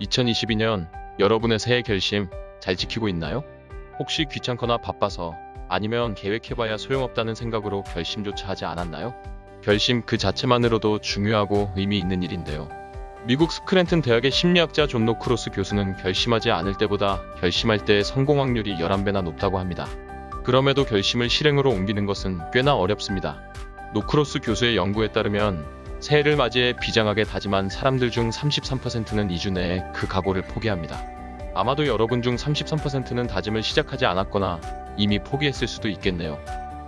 2022년 여러분의 새해 결심 잘 지키고 있나요? 혹시 귀찮거나 바빠서 아니면 계획해봐야 소용없다는 생각으로 결심조차 하지 않았나요? 결심 그 자체만으로도 중요하고 의미 있는 일인데요. 미국 스크랜튼 대학의 심리학자 존 노크로스 교수는 결심하지 않을 때보다 결심할 때의 성공 확률이 11배나 높다고 합니다. 그럼에도 결심을 실행으로 옮기는 것은 꽤나 어렵습니다. 노크로스 교수의 연구에 따르면 새해를 맞이해 비장하게 다짐한 사람들 중 33%는 2주 내에 그 각오를 포기합니다. 아마도 여러분 중 33%는 다짐을 시작하지 않았거나 이미 포기했을 수도 있겠네요.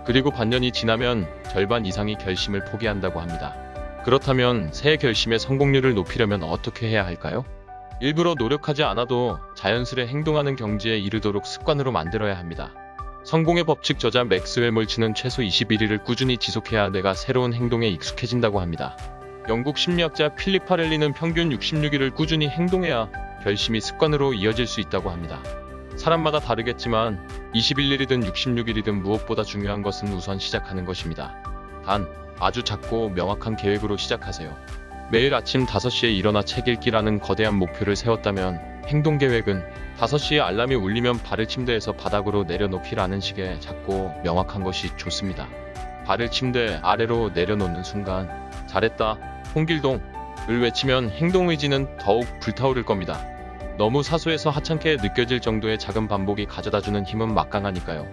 그리고 반년이 지나면 절반 이상이 결심을 포기한다고 합니다. 그렇다면 새해 결심의 성공률을 높이려면 어떻게 해야 할까요? 일부러 노력하지 않아도 자연스레 행동하는 경지에 이르도록 습관으로 만들어야 합니다. 성공의 법칙 저자 맥스웰 몰치는 최소 21일을 꾸준히 지속해야 내가 새로운 행동에 익숙해진다고 합니다. 영국 심리학자 필립 파렐리는 평균 66일을 꾸준히 행동해야 결심이 습관으로 이어질 수 있다고 합니다. 사람마다 다르겠지만 21일이든 66일이든 무엇보다 중요한 것은 우선 시작하는 것입니다. 단, 아주 작고 명확한 계획으로 시작하세요. 매일 아침 5시에 일어나 책 읽기라는 거대한 목표를 세웠다면 행동 계획은 5시에 알람이 울리면 발을 침대에서 바닥으로 내려놓기라는 식의 작고 명확한 것이 좋습니다. 발을 침대 아래로 내려놓는 순간 잘했다 홍길동을 외치면 행동 의지는 더욱 불타오를 겁니다. 너무 사소해서 하찮게 느껴질 정도의 작은 반복이 가져다주는 힘은 막강하니까요.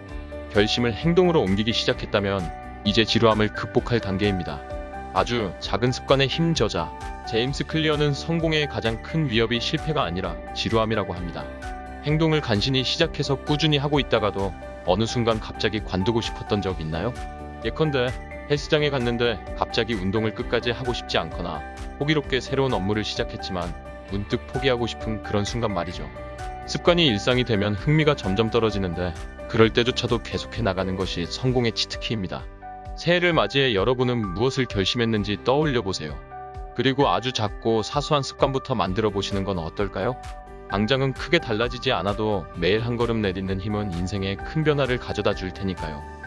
결심을 행동으로 옮기기 시작했다면 이제 지루함을 극복할 단계입니다. 아주 작은 습관의 힘 저자 제임스 클리어는 성공의 가장 큰 위협이 실패가 아니라 지루함이라고 합니다. 행동을 간신히 시작해서 꾸준히 하고 있다가도 어느 순간 갑자기 관두고 싶었던 적 있나요? 예컨대 헬스장에 갔는데 갑자기 운동을 끝까지 하고 싶지 않거나 호기롭게 새로운 업무를 시작했지만 문득 포기하고 싶은 그런 순간 말이죠. 습관이 일상이 되면 흥미가 점점 떨어지는데 그럴 때조차도 계속해 나가는 것이 성공의 치트키입니다. 새해를 맞이해 여러분은 무엇을 결심했는지 떠올려 보세요. 그리고 아주 작고 사소한 습관부터 만들어 보시는 건 어떨까요? 당장은 크게 달라지지 않아도 매일 한 걸음 내딛는 힘은 인생에 큰 변화를 가져다 줄 테니까요.